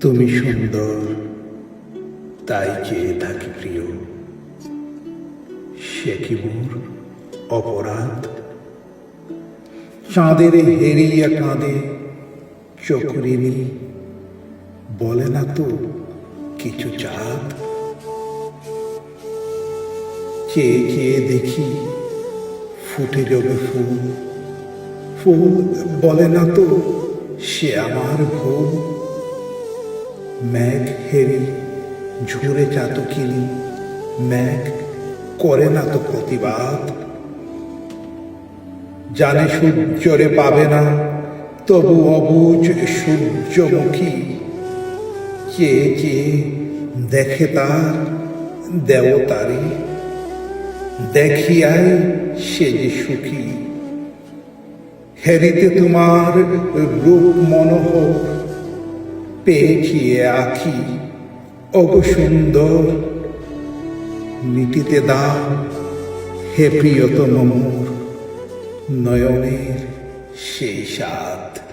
তুমি সুন্দর, তাই চেয়ে থাকি প্রিয়। সে কি মোর অপরাধ? চাঁদের হেরিয়া কাঁদে চকরিনি বলে না তো কিছু চাঁদ? চেয়ে চেয়ে দেখি ফুটে যাবে ফুল ফুল বলে না তো সে আমার ভুল ম্যাঘ হেরি ঝুরে চাতকিনি ম্যাঘ করে না তো প্রতিবাদ। জানে সূর্যরে পাবে না, তবু অবুজ সূর্যমুখী। কে চেয়ে দেখে তার দেবতারে দেখিয়াই সে যে সুখী। হেরিতে তোমার রূপ মনোহর। পেয়েছি আখি অবসুন্দর সুন্দর। মিটিতে দাও হে প্রিয়তম নয়নের সেই স্বাদ।